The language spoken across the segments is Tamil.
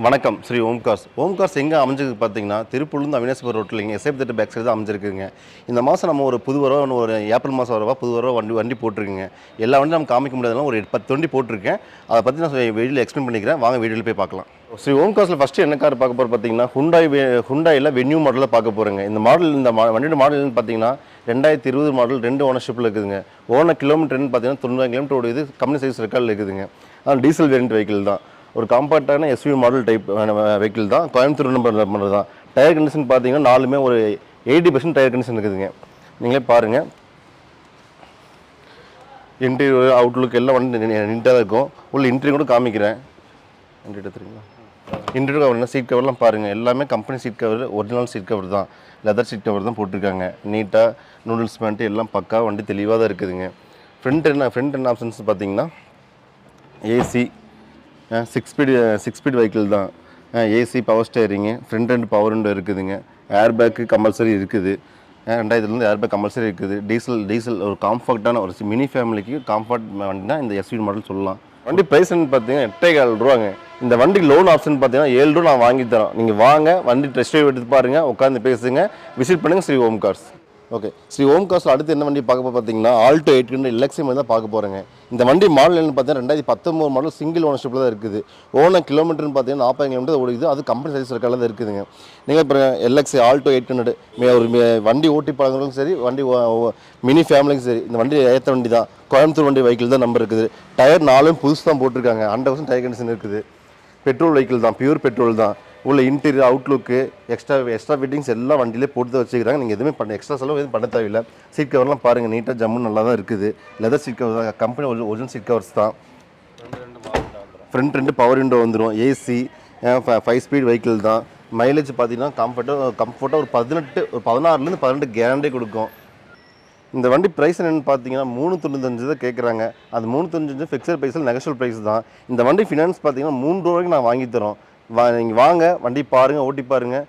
வணக்கம் ஸ்ரீ ஓம்கார்ஸ் ஓம்கார்ஸ் எங்கே அமைஞ்சிருக்கு பார்த்தீங்கன்னா திருப்பூர்லேருந்து அவினாசிபுரம் ரோட்டில் இங்கே எஸ்ஐப் தேட்டர் பேக் சைடு தான் அமைஞ்சிருக்குங்க. இந்த மாதம் நம்ம ஒரு புது வரவா ஒரு ஏப்ரல் மாதம் வரவா புது வரவா வண்டி வண்டி போட்டிருக்குங்க. எல்லா வண்டியும் நம்ம காமிக்க முடியாதனால ஒரு பத்து வண்டி போட்டிருக்கேன். அதை பற்றி நான் வீடியோவில் எக்ஸ்பிளைன் பண்ணிக்கிறேன். வாங்க வீடியோவில் போய் பார்க்கலாம். ஸ்ரீ ஓம்கார்ஸில் ஃபஸ்ட்டு என்ன கார் பார்க்க போகிற பார்த்தீங்கன்னா ஹுண்டாய் ஹுண்டாயில் வென்யூ மாடலில் பார்க்க போகிறேங்க இந்த மாடல் இந்த மா- வண்டியோட மாடல்னு பார்த்தீங்கன்னா ரெண்டாயிரத்தி இருபது மாடல் ரெண்டு ஓனர்ஷிப்பில் இருக்குதுங்க. ஓன கிலோமீட்டர்னு பார்த்தீங்கன்னா தொண்ணூறு கிலோமீட்டர் ஓடுது. கம்பெனி சைஸ் ரெக்கார்டில் இருக்குதுங்க. ஆனால் டீசல் வேரியன்ட் வெஹிக்கிள் தான். ஒரு காம்பாக்டான எஸ்யூ மாடல் டைப் வெஹிக்கிள் தான். கோயம்புத்தூர் நம்பர் நம்பர் தான். டயர் கண்டிஷன் பார்த்தீங்கன்னா நாலுமே ஒரு எயிட்டி பர்சன்ட் டயர் கண்டிஷன் இருக்குதுங்க. நீங்களே பாருங்கள் இன்டீரியர் அவுட்லுக் எல்லாம் வந்து நீட்டாக தான் இருக்கும். உள்ள இன்டீரியர் கூட காமிக்கிறேன். இன்டீரியர் எடுத்துறீங்களா இன்டீரியர் கவர் சீட் கவர்லாம் பாருங்கள் எல்லாமே company seat cover original seat cover தான். லெதர் சீட் கவர் தான் போட்டிருக்காங்க. நீட்டாக நூடுல்ஸ் பேண்ட்டு எல்லாம் பக்கா வண்டி தெளிவாக தான் இருக்குதுங்க. ஃப்ரண்ட் என்ன ஃப்ரண்ட் என்ன ஆப்ஷன்ஸ் பார்த்தீங்கன்னா AC six speed six speed vehicle தான். AC power steering front and power ரெண்டு இருக்குதுங்க. ஏர் பேக்கு கம்பல்சரி இருக்குது ரெண்டாயிரத்துலேருந்து ஏர் பேக் கம்பல்சரி இருக்குது. டீசல் டீசல் ஒரு காம்ஃபர்ட்டான ஒரு மினி ஃபேமிலிக்கு காம்ஃபர்ட் வண்டினா இந்த எஸ்வி மாடல் சொல்லலாம். வண்டி ப்ரைஸ்ன்னு பார்த்தீங்கன்னா எட்டே கால் ரூபாங்க. இந்த வண்டி லோன் ஆப்ஷன் பார்த்தீங்கன்னா ஏழு ரூபா நான் வாங்கி தரோம் நீங்கள் வாங்க வண்டி டெஸ்ட் ட்ரைவ் எடுத்து பாருங்கள் உட்காந்து பேசுங்க. விசிட் பண்ணுங்கள் ஸ்ரீ ஓம் கார்ஸ். ஓகே ஸ்ரீ ஓம் கார்ஸில் அடுத்து என்ன வண்டி பார்க்க பார்த்தீங்கன்னா ஆல்டோ எயிட் ஹண்ட்ரட் மாதிரி தான் பார்க்க போகிறேங்க இந்த வண்டி மாடல் என்னன்னு பார்த்தீங்கன்னா ரெண்டாயிரத்தி பத்தொம்பது மாடல் சிங்கிள் ஓனர்ஷிப்பில் தான் இருக்குது. ஓனர் கிலோமீட்டர்னு பார்த்தீங்கன்னா நாற்பது கிலோமீட்டர் ஓடிக்குது அது கம்பெனி சர்வீஸ் ரெக்கார்டில் தான் இருக்குதுங்க. நீங்கள் இப்போ எல்எக்ஸி ஆல்டோ எயிட் ஹண்ட்ரட் ஒரு வண்டி ஓட்டி பழகிறவங்களுக்கும் சரி வண்டி மினி ஃபேமிலிக்கும் சரி இந்த வண்டி ஏற்ற வண்டி தான். கோயம்புத்தூர் வண்டி வெஹிக்கிள் தான் நம்பர் இருக்குது. டயர் நாலும் புதுசு தான் போட்டிருக்காங்க. ஹண்ட்ரட் பர்சன்ட் டயர் கண்டிஷன் இருக்குது. பெட்ரோல் வெஹிக்கிள் தான் பியூர் பெட்ரோல் தான். உள்ள interior outlook extra extra fittings எல்லாம் வண்டியிலே போட்டு தான் வச்சுக்கிறாங்க நீங்கள் எதுவுமே பண்ண எக்ஸ்ட்ரா செலவு எதுவும் பண்ண தேவையில்லை. சீட் கவர்லாம் பாருங்கள் நீட்டாக ஜம்மு நல்லா தான் இருக்குது. லெதர் சீட் கவர் தான் கம்பெனி ஒரிஜினல் சீட் கவர்ஸ் தான். ஃப்ரண்ட் ரெண்டு பவர் விண்டோ வந்துடும் ஏசி ஃபைவ் ஸ்பீட் வெஹிக்கிள் தான். மைலேஜ் பார்த்தீங்கன்னா கம்ஃபர்ட்டாக கம்ஃபர்ட்டாக ஒரு பதினெட்டு ஒரு பதினாறுலேருந்து பதினெட்டு கேரண்டி கொடுக்கும். இந்த வண்டி ப்ரைஸ் என்னென்னு பார்த்தீங்கன்னா மூணு தொண்ணூத்தஞ்சு தான் கேட்குறாங்க அது மூணு தொண்ணூத்தஞ்சு ஃபிக்ஸட் ப்ரைஸில் நெகஷுவல் ப்ரைஸ் தான். இந்த வண்டி ஃபினான்ஸ் பார்த்தீங்கன்னா மூணு ரூபாய்க்கு நான் வாங்கி தரோம். வா நீங்கள் வாங்க வண்டி பாருங்கள் ஓட்டி பாருங்கள்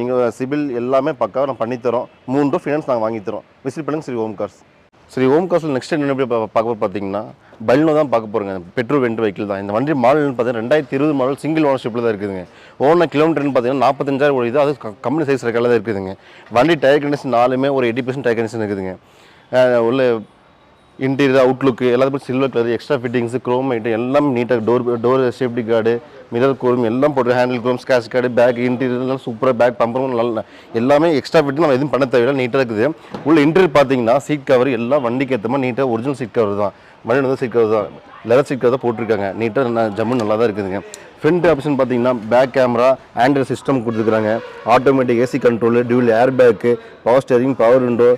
எங்கள் சிபில் எல்லாமே பக்காவாக நான் பண்ணித்தரோம் மூணு ஃபினான்ஸ் நாங்கள் வாங்கித்தரோம் விசிட் பண்ணுங்கள் ஸ்ரீ ஓம் கார்ஸ். ஸ்ரீ ஓம் கார்ஸில் நெக்ஸ்ட் என்ன எப்படி பார்க்க போகிறோம் பார்த்தீங்கன்னா பல்னோ தான் பார்க்க போகிறோங்க பெட்ரோல் வெண்ட் வெஹிக்கிள் தான். இந்த வண்டி மாடல்னு பார்த்தீங்கன்னா ரெண்டாயிரத்தி இருபது மாடல் சிங்கிள் ஓனர்ஷிப்பில் தான் இருக்குதுங்க. ஓனர் கிலோமீட்டர்னு பார்த்தீங்கன்னா நாற்பத்தஞ்சாயிரம் ஓடிது. அது கம்பெனி சைஸ் ரெக்கார்டில் தான் இருக்குதுங்க. வண்டி டயர் கண்டிஷன் நாலுமே ஒரு எயிட்டி பர்சன்ட் டயர் கண்டிஷன் இருக்குதுங்க. உள்ள இன்டீரியர் அவுட்லுக்கு எல்லாத்துக்கும் silver colour extra fittings chrome item எல்லாம் நீட்டாக door door safety guard mirror chrome எல்லாம் போட்டு handle chrome scratch guard back இன்டீரியர்லாம் சூப்பராக பேக் பம்பரும் நல்லா எல்லாமே எக்ஸ்ட்ரா ஃபிட்டிங் நம்ம எதுவும் பண்ண தேவையில்லை நீட்டாக இருக்குது. உள்ள இன்டீரியர் பார்த்தீங்கன்னா சீட் கவர் எல்லாம் வண்டிக்கு ஏற்ற மாதிரி நீட்டாக ஒரிஜினல் சீட் கவர் தான். வண்டி வந்து சீட் கவர் தான். லெதர் சீட் கவர் தான் போட்டிருக்காங்க. நீட்டாக ஜம்மு நல்லா தான் இருக்குதுங்க. ஃப்ரண்ட் ஆப்ஷன் பார்த்தீங்கன்னா பேக் கேமரா ஆண்ட்ராய்ட் சிஸ்டம் கொடுத்துருக்காங்க. Automatic AC control dual air bag power steering power window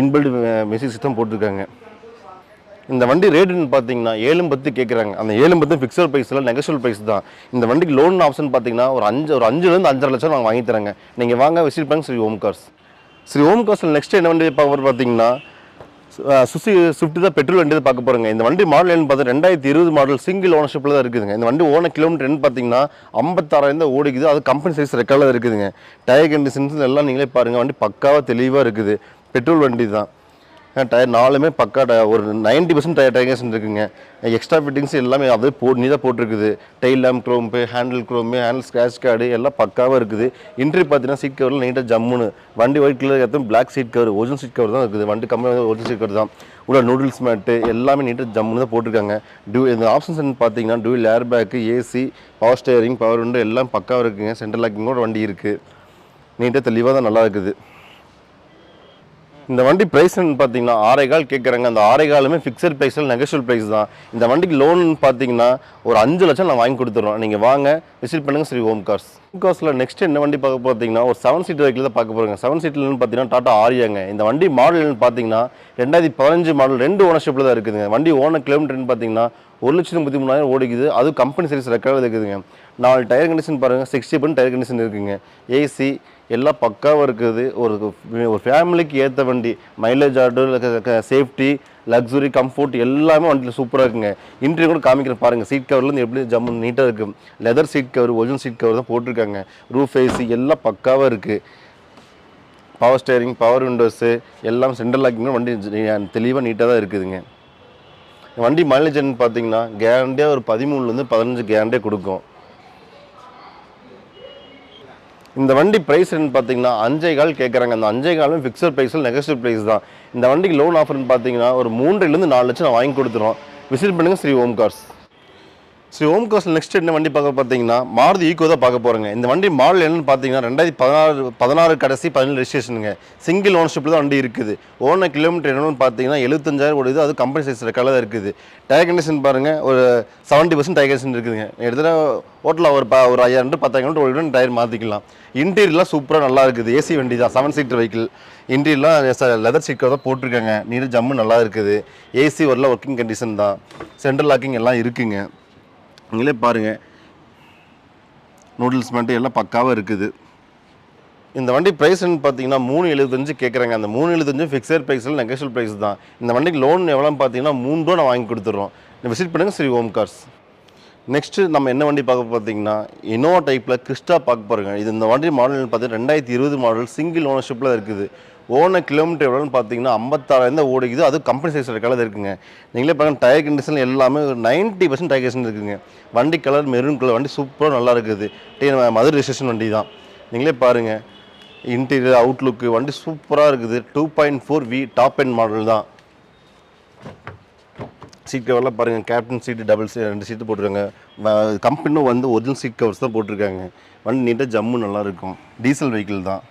inbuilt music system போட்டிருக்காங்க. இந்த வண்டி ரேட்டுன்னு பார்த்தீங்கன்னா ஏழும் பத்து கேட்குறாங்க அந்த ஏழும் பத்து ஃபிக்ஸட் ப்ரைஸில் நெகஷியல் ப்ரைஸ் தான். இந்த வண்டிக்கு லோன் ஆப்ஷன் பார்த்தீங்கன்னா ஒரு அஞ்சு ஒரு அஞ்சுலேருந்து அஞ்சரை லட்சம் நாங்கள் வாங்கி தரேங்க நீங்கள் வாங்க விசிட் பண்ணுங்க ஸ்ரீ ஓம் கார்ஸ். ஸ்ரீ ஓம் கார்ஸில் நெக்ஸ்ட் என்ன வண்டி பார்க்க பார்த்தீங்கன்னா சுசி ஸ்விஃப்ட் தான் பெட்ரோல் வண்டி தான் பார்க்க போகிறோங்க இந்த வண்டி மாடல் என்னன்னு பார்த்தா ரெண்டாயிரத்தி இருபது மாடல் சிங்கிள் ஓனர்ஷிப்பில் தான் இருக்குதுங்க. இந்த வண்டி ஓன கிலோமீட்டர்னு பார்த்தீங்கன்னா ஐம்பத்தாறாயிரம் தான் ஓடிக்குது. அது கம்பெனி சைஸ் ரெக்கார்டில் இருக்குதுங்க. டயர் கண்டிஷன்ஸ் எல்லாம் நீங்களே பாருங்கள் வண்டி பக்காவாக தெளிவாக இருக்குது. பெட்ரோல் வண்டி தான். டயர் நாலுமே பக்கா ஒரு நைன்ட்டி பர்சன்ட் டயர் டயர்கேஷன் இருக்குங்க எக்ஸ்ட்ரா ஃபிட்டிங்ஸ் எல்லாமே அதே போ நீ தான் போட்டிருக்குது. Tail lamp chrome handle chrome handle scratch guard எல்லாம் பக்காவாக இருக்குது. இன்ட்ரி பார்த்தீங்கன்னா சீட் கவரில் நீட்டாக ஜம்முன்னு. வண்டி ஒயிட் கலர் ஏற்றும் black seat cover original seat cover தான் இருக்குது. வண்டி கம்மியாக ஒரிஜினல் சீட் கவர் தான். உள்ள நூடுல்ஸ் மேட்டு எல்லாமே நீட்டாக ஜம்முன்னு தான் போட்டிருக்காங்க. டியூ இந்த ஆப்ஷன்ஸ் பார்த்தீங்கன்னா dual air bag AC power steering power window எல்லாம் பக்காவாக இருக்குங்க. சென்ட்ரல் லாக்கிங்கோட வண்டி இருக்குது நீட்டாக தெளிவாக தான் நல்லா இருக்குது. இந்த வண்டி ப்ரைஸ்னு பார்த்தீங்கன்னா ஆறே கால் கேட்குறாங்க. அந்த ஆறே காலுமே ஃபிக்ஸட் ப்ரைஸில் நெகஷியல் ப்ரைஸ் தான். இந்த வண்டிக்கு லோன் பார்த்தீங்கன்னா ஒரு அஞ்சு லட்சம் நான் வாங்கி கொடுத்துட்றோம் நீங்கள் வாங்க விசிட் பண்ணுங்கள் ஸ்ரீ ஓம் கார்ஸ். ஓம் கார்ஸில் நெக்ஸ்ட் என்ன வண்டி பார்க்க பார்த்தீங்கன்னா ஒரு செவன் சீட் வெஹிக்கிள் தான் பார்க்க போகிறேங்க செவன் சீட்லன்னு பார்த்தீங்கன்னா டாட்டா ஆரியாங்க இந்த வண்டி மாடல்னு பார்த்தீங்கன்னா ரெண்டாயிரத்தி பதினஞ்சு மாடல் ரெண்டு ஓனர்ஷிப்பில் தான் இருக்குதுங்க. வண்டி ஓன கிலோமீட்டர்னு பார்த்தீங்கன்னா ஒரு லட்சத்தி முப்பத்தி மூணாயிரம் ஓடிக்குது. அது கம்பெனி சர்வீஸ் ரெக்கார்டில் இருக்குதுங்க. நாலு டயர் கண்டிஷன் பாருங்கள் சிக்ஸ்டி பர்சன்ட் டயர் கண்டிஷன் இருக்குங்க. ஏசி எல்லாம் பக்காவாக இருக்குது. ஒரு ஒரு ஃபேமிலிக்கு ஏற்ற வண்டி mileage order safety luxury comfort எல்லாமே வண்டியில் சூப்பராக இருக்குங்க. இன்டர்வியூ கூட காமிக்கிறேன் பாருங்கள் சீட் கவர்லேருந்து எப்படி ஜம்மு நீட்டாக இருக்கும் leather seat cover original seat cover தான் போட்டிருக்காங்க. ரூஃப் ஏசி எல்லாம் பக்காவாக இருக்குது பவர் ஸ்டேரிங் பவர் விண்டோஸு எல்லாம் சென்ட்ரல் லாக்கிங் வண்டி தெளிவாக நீட்டாக தான் இருக்குதுங்க. வண்டி மைலேஜ்னு பார்த்தீங்கன்னா கேரண்டியாக ஒரு பதிமூணுலேருந்து பதினஞ்சு கேரண்டியாக கொடுக்கும். இந்த வண்டி ப்ரைஸ் என்னன்னு பார்த்தீங்கன்னா அஞ்சே கால் கேட்குறாங்க. அந்த அஞ்சே காலும் ஃபிக்ஸட் ப்ரைஸில் நெகஸ்டிவ் ப்ரைஸ் தான். இந்த வண்டிக்கு லோன் ஆஃபர்னு பார்த்தீங்கன்னா ஒரு மூன்றிலேருந்து நாலு லட்சம் நான் வாங்கி கொடுத்துருவோம் விசிட் பண்ணுங்கள் ஸ்ரீ ஓம் கார்ஸ் ஸ்ரீ ஓம் காஸ்ட் நெக்ஸ்ட் என்ன வண்டி பார்க்க பார்த்தீங்கன்னா மாருதி ஈக்கோ தான் பார்க்க போகிறோங்க இந்த வண்டி மாடல் என்னன்னு பார்த்தீங்கன்னா ரெண்டாயிரத்தி பதினாறு பதினாறு கடைசி பதினேழு ரெஜிஸ்ட்ரேஷனுங்க சிங்கிள் ஓனர்ஷிப்பில் தான் வண்டி இருக்குது. ஓன கிலோமீட்டர் என்னன்னு பார்த்தீங்கன்னா எழுபத்தஞ்சாயிரம் ஓடுது. அது கம்பெனி சைஸ் ரெக்கார்டில் தான் இருக்குது. டயர் கண்டிஷன் பாருங்கள் ஒரு செவன்ட்டி பர்சன்ட் டயர் கண்டிஷன் இருக்குதுங்க. எடுத்துகிட்டா ஹோட்டலில் ஒரு ப ஒரு ஐயாயிரம் to பத்தாயிரம் to ஒரு டயர் மாற்றிக்கலாம் இன்டீரியர்லாம் சூப்பராக நல்லா இருக்குது. ஏசி வண்டி தான் செவன் சீட்டர் வெஹிக்கிள் இன்டீரியர்லாம் லெதர் சீட் தான் போட்டிருக்காங்க. நீர் ஜம்மு நல்லா இருக்குது. ஏசி வரல ஒர்க்கிங் கண்டிஷன் தான். சென்ட்ரல் லாக்கிங் எல்லாம் இருக்குங்க. நீங்களே பாருங்கள் நூடுல்ஸ் மட்டும் எல்லாம் பக்காவாக இருக்குது. இந்த வண்டி ப்ரைஸ்ன்னு பார்த்தீங்கன்னா மூணு எழுபத்தஞ்சு கேட்குறாங்க அந்த மூணு எழுபத்தஞ்சு ஃபிக்ஸட் ப்ரைஸில் நெகோஷியல் ப்ரைஸ் தான். இந்த வண்டிக்கு லோன் எவ்வளோன்னு பார்த்தீங்கன்னா மூணு ரூபா நான் வாங்கி கொடுத்துட்றோம். விசிட் பண்ணுங்கள் ஸ்ரீ ஓம் கார்ஸ். நெக்ஸ்ட்டு நம்ம என்ன வண்டி பார்க்க பார்த்தீங்கன்னா இனோவா டைப்பில் கிறிஸ்டா பார்க்க போகிறோங்க இது இந்த வண்டி மாடல்னு பார்த்தீங்கன்னா ரெண்டாயிரத்தி இருபது மாடல் சிங்கிள் ஓனர்ஷிப்பில் இருக்குது. ஓன கிலோமீட்டர் எவ்வளோன்னு பார்த்தீங்கன்னா ஐம்பத்தாறாயிரம் ஓடிக்குது. அது கம்பெனி சைஸ் கலர் இருக்குங்க. நீங்களே பாருங்கள் டயர் கண்டிஷன் எல்லாமே ஒரு நைன்ட்டி பர்சன்ட் டயர் கண்டிஷன் இருக்குங்க. வண்டி கலர் மெரூன் கலர் வண்டி சூப்பராக நல்லா இருக்குது. டே மதுரை ரெஜிஸ்ட்ரேஷன் வண்டி தான். நீங்களே பாருங்கள் இன்டீரியர் அவுட்லுக்கு வண்டி சூப்பராக இருக்குது. Two point four V top end model தான். சீட் கவர்லாம் பாருங்கள் கேப்டன் சீட்டு டபுள் சீட் ரெண்டு சீட்டு போட்டிருக்காங்க. கம்பெனியும் வந்து ஒரிஜினல் சீட் கவர்ஸ் தான் போட்டிருக்காங்க. வண்டி நீட்டாக ஜம்மு நல்லாயிருக்கும் டீசல் வெஹிக்கிள் தான்.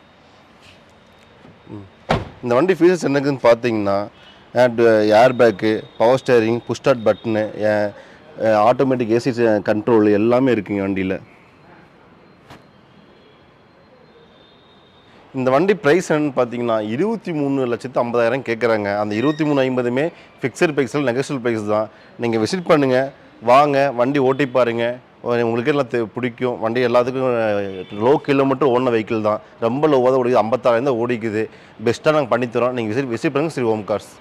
இந்த வண்டி ஃபீச்சர்ஸ் என்னக்குன்னு பார்த்தீங்கன்னா air bag power steering push start button automatic AC control எல்லாமே இருக்குங்க வண்டியில். இந்த வண்டி ப்ரைஸ் என்னன்னு பார்த்தீங்கன்னா இருபத்தி மூணு லட்சத்து ஐம்பதாயிரம் கேட்குறாங்க அந்த இருபத்தி மூணு ஐம்பதுமே ஃபிக்ஸட் ப்ரைஸில் நெகோஷியல் ப்ரைஸ் தான். நீங்கள் விசிட் பண்ணுங்கள் வாங்க வண்டி ஓட்டி பாருங்கள் உங்களுக்கு எல்லாம் பிடிக்கும். வண்டி எல்லாத்துக்கும் லோ கிலோமீட்டர் ஓடின வெஹிக்கிள் தான். ரொம்ப லோவாக தான் ஓடிக்குது. ஐம்பத்தாறாயிரம் தான் ஓடிக்குது பெஸ்ட்டாக நாங்கள் பண்ணித்தரோம் நீங்கள் விசிட் விசிட் பண்ணுங்கள் ஸ்ரீ ஓம் கார்ஸ்.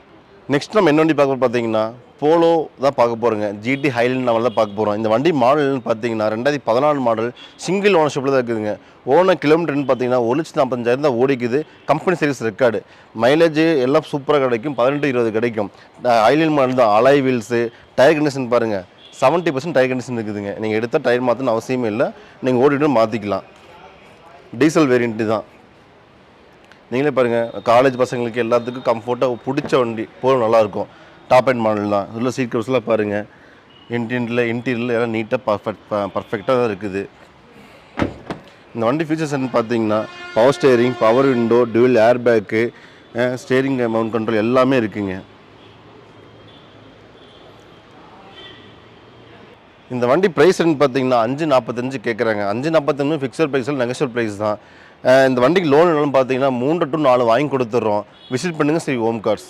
நெக்ஸ்ட் நம்ம என்ன வண்டி பார்க்க பார்த்தீங்கன்னா போலோ தான் பார்க்க போகிறோங்க ஜிடி ஹைலைன் நம்ம தான் பார்க்க போகிறோம் இந்த வண்டி மாடல்னு பார்த்தீங்கன்னா ரெண்டாயிரத்தி பதினாலு மாடல் சிங்கிள் ஓனர்ஷிப்பில் தான் இருக்குதுங்க. ஓன கிலோமீட்டர்னு பார்த்தீங்கன்னா ஒரு லட்சத்து நாற்பத்தஞ்சாயிரம் தான் ஓடிக்குது. கம்பெனி சர்வீஸ் ரெக்கார்டு மைலேஜ் எல்லாம் சூப்பராக கிடைக்கும். பதினெட்டு இருபது கிடைக்கும். ஹைலைன் மாடல் தான். அலாய் வீல்ஸு டயர் கண்டிஷன் பாருங்கள் செவன்ட்டி பர்சன்ட் டயர் கண்டிஷன் இருக்குதுங்க. நீங்கள் எடுத்தால் டயர் மாற்றணும் அவசியமே இல்லை. நீங்கள் ஓடிட்டு மாற்றிக்கலாம் டீசல் வேரியண்ட்டு தான் நீங்களே பாருங்கள் காலேஜ் பசங்களுக்கு எல்லாத்துக்கும் கம்ஃபர்ட்டாக பிடிச்ச வண்டி போக நல்லாயிருக்கும். டாப் அண்ட் மாடல் தான். இதில் சீட் கவர்ஸ்லாம் பாருங்கள் இன்டீரியரில் இன்டீரியரில் எல்லாம் நீட்டாக பர்ஃபெக்ட் பர்ஃபெக்டாக தான் இருக்குது. இந்த வண்டி ஃபீச்சர்ஸ் என்ன பார்த்தீங்கன்னா power steering power window dual air bag steering mount control எல்லாமே இருக்குங்க. இந்த வண்டி ப்ரைஸ் பார்த்தீங்கன்னா அஞ்சு நாற்பத்தஞ்சு கேட்குறாங்க. அஞ்சு நாற்பத்தஞ்சு ஃபிக்ஸட் ப்ரைஸில் நெகோஷியல் ப்ரைஸ் தான். இந்த வண்டிக்கு லோன் என்னன்னு பார்த்தீங்கன்னா மூன்று டு நாலு வாங்கி கொடுத்துட்றோம். விசிட் பண்ணுங்கள் ஸ்ரீ ஓம் கார்ஸ்